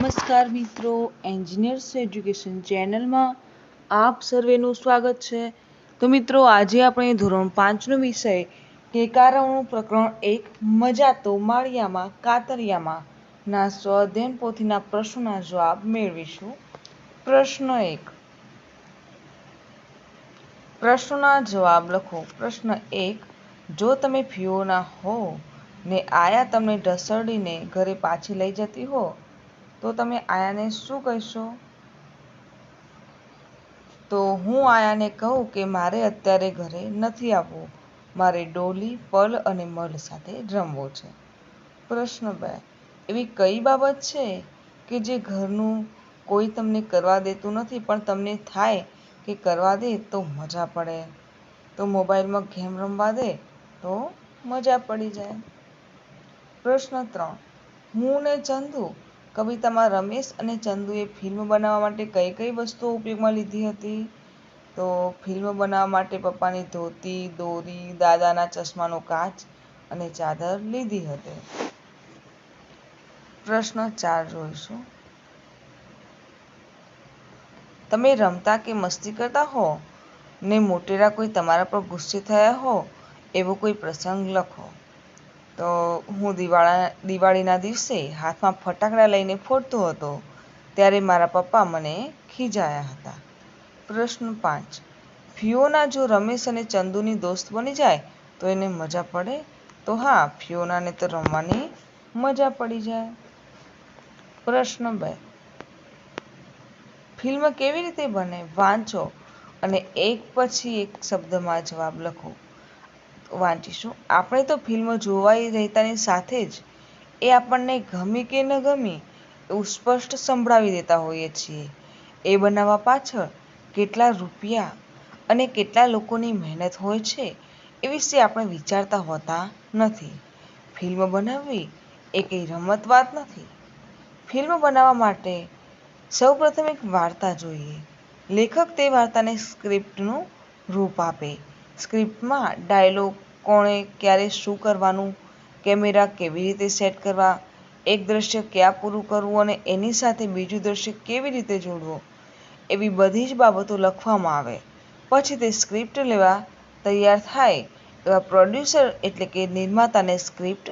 નમસ્કાર મિત્રો engineers education ચેનલમાં આપ સર્વેનું સ્વાગત છે. તો મિત્રો, આજે આપણે ધોરણ પાંચનો વિષય ટેકારવનું પ્રકરણ એક, મજા તો માળિયામાં, કાતરિયામાં, ના સ્વઅધ્યયન પોથીના પ્રશ્નોના જવાબ મેળવીશું. પ્રશ્ન એક. પ્રશ્નોના જવાબ લખો. પ્રશ્ન એક, જો તમે ફિયોના હો ને આયા તમને ઢસડીને ઘરે પાછી લઈ જતી હો તો તમે આયાને શું કહેશો? તો હું આયાને કહું કે મારે અત્યારે ઘરે નથી આવવું. મારે ડોલી પલ અને મલ સાથે રમવો છે. પ્રશ્ન બે. એવી કઈ બાબત છે કે જે ઘરનું કોઈ તમને કરવા દેતું નથી, પણ તમને થાય કે કરવા દે તો મજા પડે? તો મોબાઈલમાં ગેમ રમવા દે તો મજા પડી જાય? પ્રશ્ન ત્રણ. હું ને ચંદુ કવિતામાં રમેશ અને ચંદુએ ફિલ્મ બનાવવા માટે કઈ કઈ વસ્તુઓ ઉપયોગમાં લીધી હતી? તો ફિલ્મ બનાવવા માટે પપ્પાની ધોતી, દોરી, દાદાના ચશ્માનો કાચ અને ચાદર લીધી હતી. પ્રશ્ન ચાર જોઈશું. તમે રમતા કે મસ્તી કરતા હો? ને મોટેરા કોઈ તમારા પર ગુસ્સે થયા હો? એવો કોઈ પ્રસંગ લખો. તો હું દિવાળા, દિવાળીના દિવસે હાથમાં ફટાકડા લઈને ફોડતો હતો, ત્યારે મારા પપ્પા મને ખીજાયા હતા. પ્રશ્ન પાંચ. ફિયોના જો રમેશ અને ચંદુની દોસ્ત બની જાય, તો એને મજા પડે? તો હા, ફિયોનાને તો રમવાની મજા પડી જાય. પ્રશ્ન બે. ફિલ્મ કેવી રીતે બને? વાંચો અને એક પછી એક શબ્દમાં જવાબ લખો. વાંચીશું. આપણે તો ફિલ્મ જોવાઈ રહેતાની સાથે જ એ આપણને ગમી કે ન ગમી એવું સ્પષ્ટ સંભળાવી દેતા હોઈએ છીએ. એ બનાવવા પાછળ કેટલા રૂપિયા અને કેટલા લોકોની મહેનત હોય છે એ વિશે આપણે વિચારતા હોતા નથી. ફિલ્મ બનાવવી એ કંઈ રમત વાત નથી. ફિલ્મ બનાવવા માટે સૌપ્રથમ એક વાર્તા જોઈએ. લેખક તે વાર્તાને સ્ક્રિપ્ટનું રૂપ આપે. સ્ક્રિપ્ટમાં ડાયલોગ કોણે ક્યારે શું કરવાનું, કેમેરા કેવી રીતે સેટ કરવા, એક દ્રશ્ય ક્યાં પૂરું કરવું અને એની સાથે બીજું દ્રશ્ય કેવી રીતે જોડવું, એવી બધી જ બાબતો લખવામાં આવે. પછી તે સ્ક્રિપ્ટ લેવા તૈયાર થાય એવા પ્રોડ્યુસર એટલે કે નિર્માતાને સ્ક્રિપ્ટ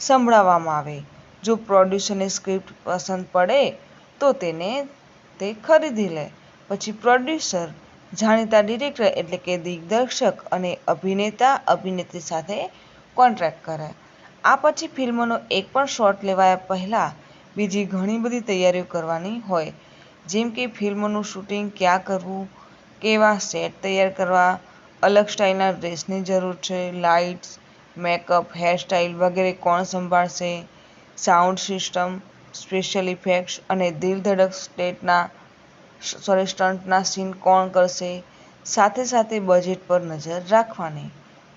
સંભળાવવામાં આવે. જો પ્રોડ્યુસરને સ્ક્રિપ્ટ પસંદ પડે તો તેને તે ખરીદી લે. પછી પ્રોડ્યુસર જાણીતા ડિરેક્ટર એટલે કે દિગ્દર્શક અને અભિનેતા, અભિનેત્રી સાથે કોન્ટ્રાક્ટ કરે. આ પછી ફિલ્મનો એક પણ શોટ લેવાયા પહેલાં બીજી ઘણી બધી તૈયારીઓ કરવાની હોય. જેમ કે ફિલ્મનું શૂટિંગ ક્યાં કરવું, કેવા સેટ તૈયાર કરવા, અલગ સ્ટાઇલના ડ્રેસની જરૂર છે, લાઇટ્સ, મેકઅપ હેરસ્ટાઇલ વગેરે કોણ સંભાળશે, સાઉન્ડ સિસ્ટમ, સ્પેશિયલ ઇફેક્ટ્સ અને દિલ ધડક સ્ટેટના સોરી સ્ટન્ટના સીન કોણ કરશે? સાથે સાથે બજેટ પર નજર રાખવાની.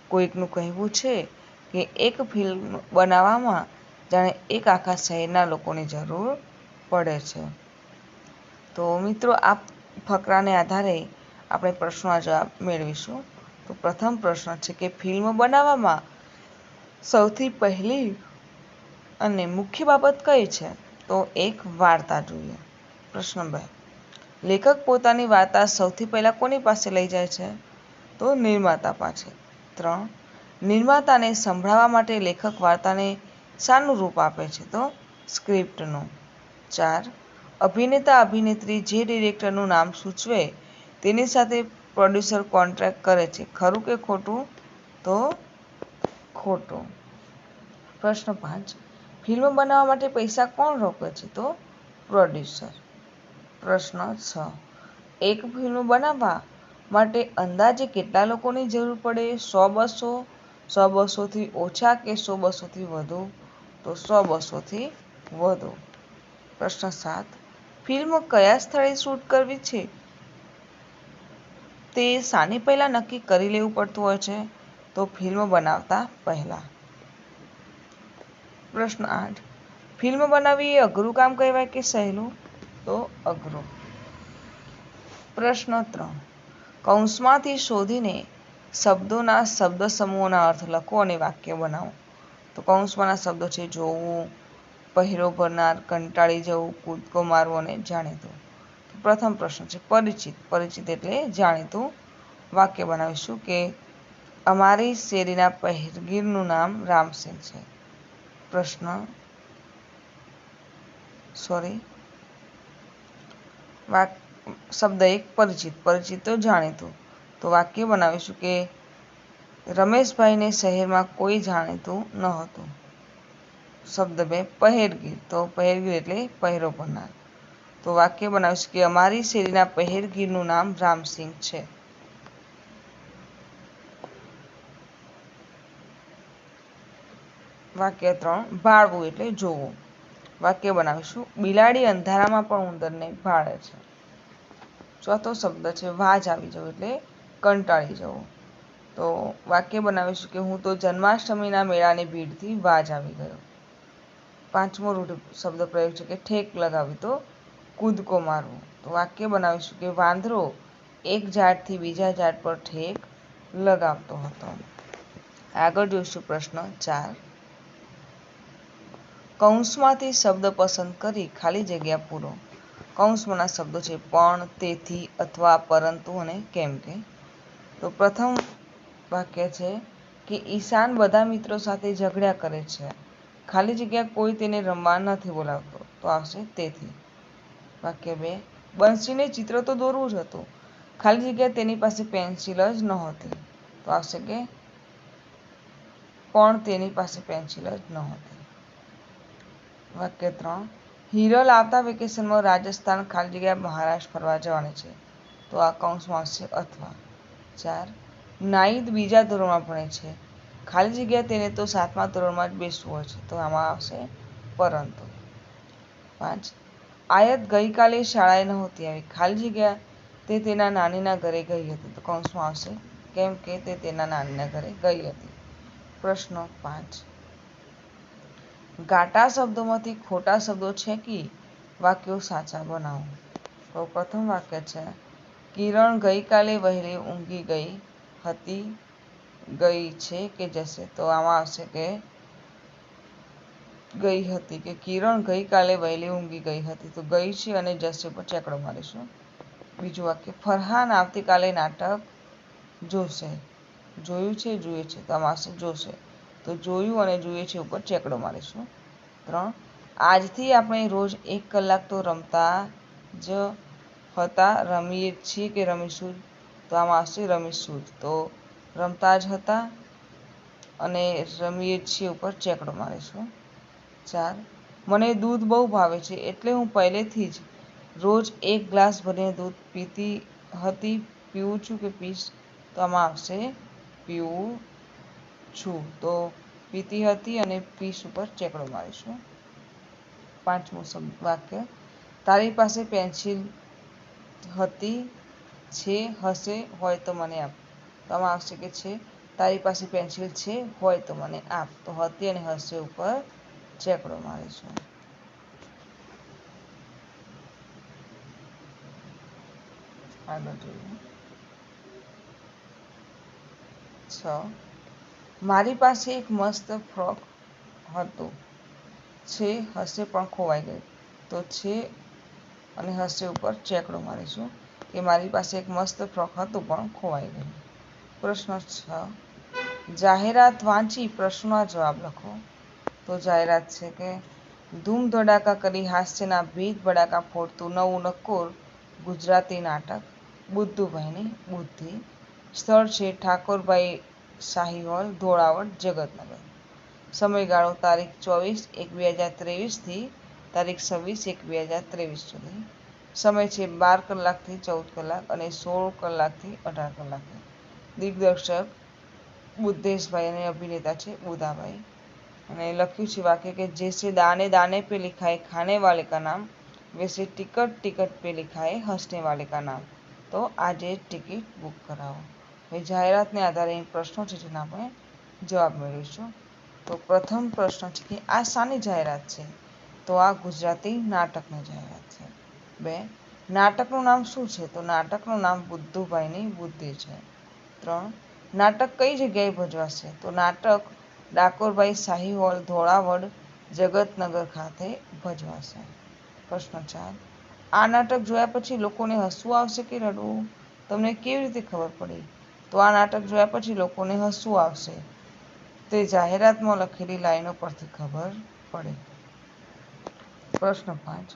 કોઈકનું કહેવું છે કે એક ફિલ્મ બનાવવામાં જાણે એક આખા શહેરના લોકોની જરૂર પડે છે. તો મિત્રો આ ફકરાને આધારે આપણે પ્રશ્નોના જવાબ મેળવીશું. તો પ્રથમ પ્રશ્ન છે કે ફિલ્મ બનાવવામાં સૌથી પહેલી અને મુખ્ય બાબત કઈ છે? તો એક વાર્તા જોઈએ. પ્રશ્ન બે. લેખક પોતાની વાર્તા સૌથી પહેલાં કોની પાસે લઈ જાય છે? તો નિર્માતા પાસે. ત્રણ, નિર્માતાને સંભળાવવા માટે લેખક વાર્તાને શાનું રૂપ આપે છે, તો સ્ક્રિપ્ટનું. ચાર, અભિનેતા અભિનેત્રી જે ડિરેક્ટરનું નામ સૂચવે તેની સાથે પ્રોડ્યુસર કોન્ટ્રાક્ટ કરે છે. ખરું કે ખોટું? તો ખોટું. પ્રશ્ન પાંચ, ફિલ્મ બનાવવા માટે પૈસા કોણ રોકે છે? તો પ્રોડ્યુસર. પ્રશ્ન છ એક ફિલ્મ બનાવવા માટે અંદાજે કેટલા લોકોની જરૂર પડે? સો બસો? સો બસોથી ઓછા કે સો બસોથી વધુ? તો સો બસોથી વધુ. પ્રશ્ન સાત. ફિલ્મ કયા સ્થળે શૂટ કરવી છે? તે સાની પહેલાં નક્કી કરી લેવું પડતું હોય છે. તો ફિલ્મ બનાવતા પહેલાં. પ્રશ્ન આઠ. ફિલ્મ બનાવવી એ અઘરું કામ કહેવાય કે સહેલું? તો અઘરો. પ્રશ્ન ત્રણ. કૌંસમાંથી શોધીને શબ્દોના શબ્દ સમૂહોના અર્થ લખો અને વાક્ય બનાવો. તો કૌંસમાંના શબ્દો છે જોવું, પહેરો ભરનાર, કંટાળી જવું, કૂદકો મારવો અને જાણીતું. પ્રથમ પ્રશ્ન છે પરિચિત. પરિચિત એટલે જાણીતું વાક્ય બનાવીશું કે અમારી શેરીના પહેરગીરનું નામ રામસેન છે. પ્રશ્ન સોરી વાક, શબ્દ એક પરિચિત પરિચિત તો જાણીતું. તો વાક્ય બનાવીશું કે, રમેશભાઈને શહેરમાં કોઈ જાણીતું ન હતું. શબ્દ બે, પહેરગીર. તો પહેરગીર એટલે પહેરો ભરનાર તો વાક્ય બનાવીશું કે, અમારી શેરીના પહેરગીરનું નામ રામસિંહ છે. વાક્ય ત્રણ ભાળવું એટલે જોવું. વાક્ય બનાવીશું. બિલાડી અંધારામાં પણ ઉંદરને ભાળે છે. ચોથો શબ્દ છે, વાજ આવી જવું એટલે કંટાળી જવું. તો વાક્ય બનાવીશું કે, હું તો જન્માષ્ટમીના મેળાની ભીડથી વાજ આવી ગયો. પાંચમો રૂઢ શબ્દ પ્રયોગ છે કે, ઠેક લગાવી તો કૂદકો મારવો. તો વાક્ય બનાવીશું કે, વાંદરો એક ઝાડથી બીજા ઝાડ પર ઠેક લગાવતો હતો. આગળ જોઈશું પ્રશ્ન ચાર. કૌંસમાંથી શબ્દ પસંદ કરી ખાલી જગ્યા પૂરો. કૌંસમાંના શબ્દો છે પણ, તેથી અથવા પરંતુ અને કેમ કે. તો પ્રથમ વાક્ય છે કે ઈશાન બધા મિત્રો સાથે ઝઘડ્યા કરે છે. ખાલી જગ્યા કોઈ તેને રમવા નથી બોલાવતો. તો આવશે તેથી. વાક્ય બે. બંસીને ચિત્ર તો દોરવું જ હતું. ખાલી જગ્યા તેની પાસે પેન્સિલ જ નહોતી. તો આવશે કે પણ તેની પાસે પેન્સિલ જ નહોતી. વાક્ય ત્રણ. હિરલ આવતા વેકેશનમાં રાજસ્થાન ખાલી જગ્યા મહારાષ્ટ્ર ફરવા જવાની છે. તો આ કૌંસમાં આવશે અથવા. ચાર. નાઈદ બીજા ધોરણમાં ભણે છે. ખાલી જગ્યા તેને તો સાતમા ધોરણમાં જ બેસવું હોય છે. તો આમાં આવશે પરંતુ. પાંચ. આયત ગઈકાલે શાળાએ નહોતી આવી. ખાલી જગ્યા તે તેના નાનીના ઘરે ગઈ હતી. તો કૌંસમાં આવશે, કેમ કે તે તેના નાનીના ઘરે ગઈ હતી. પ્રશ્ન પાંચ. ગાટા શબ્દોમાંથી ખોટા શબ્દો છેકી વાક્યો સાચા બનાવો. તો પ્રથમ વાક્ય છે, કિરણ ગઈકાલે વહેલી ઊંઘી ગઈ હતી, ગઈ છે કે જશે? તો આમાં આવશે કે ગઈ હતી કે કિરણ ગઈકાલે વહેલી ઊંઘી ગઈ હતી, તો ગઈ છે અને જશે પર ચેકડો મારીશું. બીજું વાક્ય, ફરહાન આવતીકાલે નાટક જોશે, જોયું છે, જુએ છે, તો આમાં આવશે, જોશે. તો જોયું અને જોઈએ છે ઉપર ચેકડો મારીશું. ત્રણ, આજથી આપણે રોજ એક કલાક તો રમતા જ હતા, રમીએ છીએ કે રમીશું? તો આમાં આવશે રમીશું તો રમતા જ હતા અને રમીએ છીએ ઉપર ચેકડો મારીશું. ચાર, મને દૂધ બહુ ભાવે છે એટલે હું પહેલેથી જ રોજ એક ગ્લાસ ભરીને દૂધ પીતી હતી, પીવું છું કે પીશ? તો આમાં આવશે, પીવું. છું. તો પીતી હતી અને પીસ ઉપર ચેકડો મારીશું. પાંચમું શબ્દ વાક્ય. તારી પાસે પેન્સિલ હતી, છે, હશે, હોય તો મને આપ. તો આમાં આવશે કે છે. તારી પાસે પેન્સિલ છે, હોય તો મને આપ. તો હતી અને હશે ઉપર ચેકડો મારીશું. આગળ જોઈએ. છ. મારી પાસે એક મસ્ત ફ્રોક હતો. છે હશે પણ ખોવાઈ ગઈ તો છે અને હશે ઉપર ચેકડો મારીશું. કે મારી પાસે એક મસ્ત ફ્રોક હતું પણ ખોવાઈ ગયું. પ્રશ્ન છ. જાહેરાત વાંચી પ્રશ્નનો જવાબ લખો. તો જાહેરાત છે કે, ધૂમ ધડાકા કરી હાસ્યના ભીત ભડાકા ફોડતું નવું નક્કોર ગુજરાતી નાટક. બુદ્ધુભાઈની બુદ્ધિ. સ્થળ છે ઠાકોરભાઈ શાહી હોલ ધોળાવટ જગતનગર. સમયગાળો તારીખ ચોવીસ એક બે હજાર ત્રેવીસથી તારીખ છવ્વીસ એક બે હજાર ત્રેવીસ સુધી. સમય છે બાર કલાકથી ચૌદ કલાક અને સોળ કલાકથી અઢાર કલાક. દિગ્દર્શક બુદ્ધેશભાઈ અને અભિનેતા છે બુધાભાઈ અને લખ્યું છે વાક્ય કે જેસે દાને દાને પે લિખાય, ખાને વાલે કા નામ. વેસે ટિકટ ટિકટ પે લિખાય, હસને વાલે કા નામ. તો આજે ટિકિટ બુક કરાવો. હવે જાહેરાતને આધારે પ્રશ્નો છે જેના આપણે જવાબ મેળવીશું. તો પ્રથમ પ્રશ્ન છે કે આ શાની જાહેરાત છે? તો આ ગુજરાતી નાટકની જાહેરાત છે. બે, નાટકનું નામ શું છે? તો નાટકનું નામ બુદ્ધુભાઈની બુદ્ધિ છે. ત્રણ, નાટક કઈ જગ્યાએ ભજવાશે? તો નાટક ડાકોરભાઈ શાહી હોલ ધોળાવડ જગતનગર ખાતે ભજવાશે. પ્રશ્ન ચાર, આ નાટક જોયા પછી લોકોને હસવું આવશે કે રડવું? તમને કેવી રીતે ખબર પડી? તો આ નાટક જોયા પછી લોકોને હસવું આવશે. તે જાહેરાતમાં લખેલી લાઈનો પરથી ખબર પડે. પ્રશ્ન પાંચ.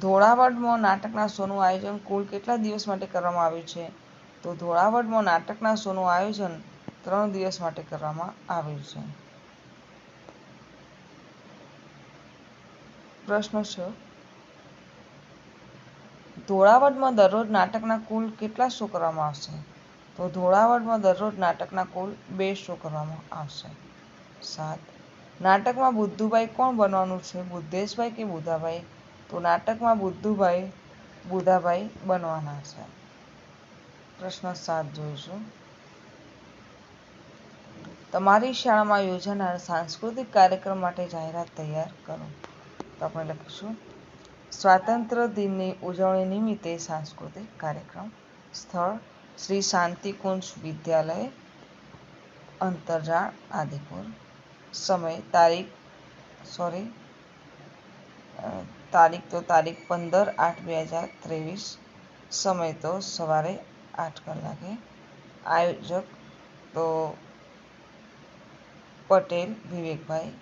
ધોળાવડમાં નાટકના શોનું આયોજન કુલ કેટલા દિવસ માટે કરવામાં આવ્યું છે? તો ધોળાવડમાં નાટકના શોનું આયોજન ત્રણ દિવસ માટે કરવામાં આવ્યું છે. પ્રશ્ન છ. ધોળાવડમાં દરરોજ નાટકના કુલ કેટલા શો કરવામાં આવશે? તો ધોળાવડમાં દરરોજ નાટકના કુલ બે શો કરવામાં આવશે. સાત. નાટકમાં બુદ્ધુભાઈ કોણ બનવાનું છે? બુદ્ધેશભાઈ કે બુધાભાઈ? તો નાટકમાં બુદ્ધુભાઈ, બુધાભાઈ બનવાના છે. પ્રશ્ન સાત જોઈશું. તમારી શાળામાં યોજાનાર સાંસ્કૃતિક કાર્યક્રમ માટે જાહેરાત તૈયાર કરો. તો આપણે લખીશું. સ્વાતંત્ર્ય દિનની ઉજવણી નિમિત્તે સાંસ્કૃતિક કાર્યક્રમ, સ્થળ શ્રી શાંતિકુંજ વિદ્યાલય અંતરજાળ આદિપુર સમય તારીખ સોરી તારીખ તો તારીખ પંદર આઠ બે હજાર ત્રેવીસ સમય તો સવારે આઠ કલાકે આયોજક તો પટેલ વિવેકભાઈ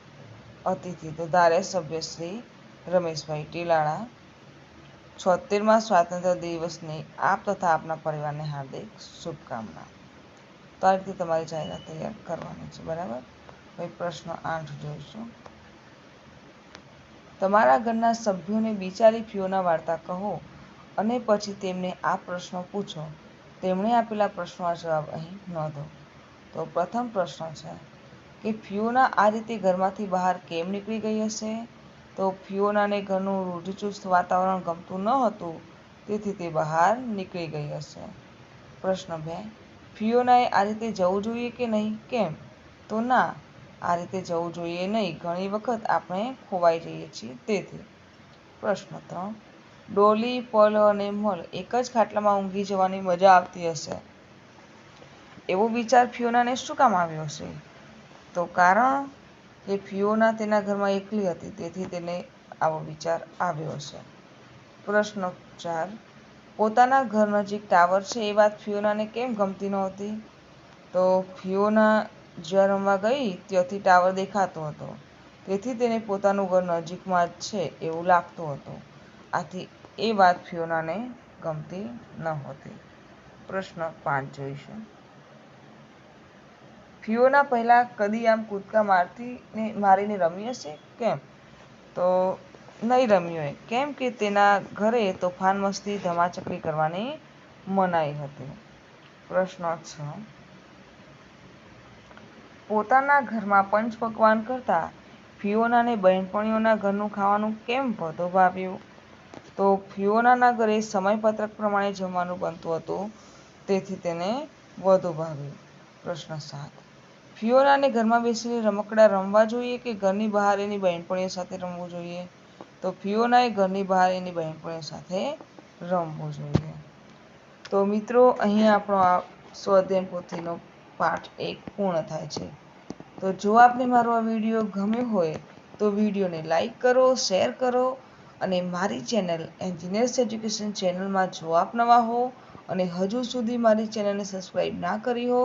અતિથિ તો ધારાસભ્ય શ્રી રમેશભાઈ ટીલાળા છોતેરમાં સ્વાતંત્ર્ય દિવસની આપ તથા આપના પરિવારને હાર્દિક શુભકામના. તો આ રીતે તમારી જાહેરાત તૈયાર કરવાની છે, બરાબર? હવે પ્રશ્ન, આઠ જોઈશું. તમારા ઘરના સભ્યોને બિચારી ફીઓના વાર્તા કહો અને પછી તેમને આ પ્રશ્નો પૂછો. તેમણે આપેલા પ્રશ્નોના જવાબ અહીં નોંધો. તો પ્રથમ પ્રશ્ન છે કે ફીઓના આ રીતે ઘરમાંથી બહાર કેમ નીકળી ગઈ હશે? તો ફિયોનાને ઘરનું રૂઢિચુસ્ત વાતાવરણ ગમતું ન હતું. તેથી તે બહાર નીકળી ગઈ હશે. પ્રશ્ન બે, ફિયોનાએ આ રીતે જવું જોઈએ કે નહીં? કેમ? તો ના, આ રીતે જવું જોઈએ નહીં. ઘણી વખત આપણે ખોવાઈ જઈએ છીએ તેથી. પ્રશ્ન ત્રણ, ડોલી પલ અને મલ એક જ ખાટલામાં ઊંઘી જવાની મજા આવતી હશે. એવો વિચાર ફિયોનાને શું કામ આવ્યો હશે? તો કારણ કે ફિયોના તેના ઘરમાં એકલી હતી, તેથી તેને આવો વિચાર આવ્યો હશે. પ્રશ્ન ચાર, પોતાના ઘર નજીક ટાવર છે એ વાત ફિયોનાને કેમ ગમતી નહોતી? તો ફિયોના જ્યાં રમવા ગઈ, ત્યાંથી ટાવર દેખાતો હતો. તેથી તેને પોતાનું ઘર નજીકમાં જ છે એવું લાગતું હતું. આથી એ વાત ફિયોનાને ગમતી નહોતી પ્રશ્ન પાંચ જોઈશું. ફિયોના પહેલાં કદી આમ કૂદકા મારતી ને મારીને રમી હશે? કેમ? તો નહીં રમ્યું હોય. કેમ કે તેના ઘરે તોફાન મસ્તી ધમાચકડી કરવાની મનાઈ હતી. પ્રશ્ન છ. પોતાના ઘરમાં પંચ પકવાન કરતાં ફિયોનાને બહેનપણીઓના ઘરનું ખાવાનું કેમ વધુ ભાવ્યું? તો ફિયોનાના ઘરે સમયપત્રક પ્રમાણે જમવાનું બનતું હતું, તેથી તેને વધુ ભાવ્યું. પ્રશ્ન સાત. ફિયોનાને ઘરમાં બેસીને રમકડા રમવા જોઈએ કે ઘરની બહાર એની બહેનપણીઓ સાથે રમવું જોઈએ? તો ફિયોનાએ ઘરની બહાર એની બહેનપણીઓ સાથે રમવું જોઈએ. તો મિત્રો અહીંયા આપણો આ સ્વાધ્યાય પોથીનો પાઠ એક પૂર્ણ થાય છે. તો જો આપને મારો આ વીડિયો ગમ્યો હોય, તો વિડીયોને લાઈક કરો, શેર કરો અને મારી ચેનલ એન્જિનિયર્સ એજ્યુકેશન ચેનલમાં જો આપ નવા હો અને હજુ સુધી મારી ચેનલને સબસ્ક્રાઈબ ના કરી હો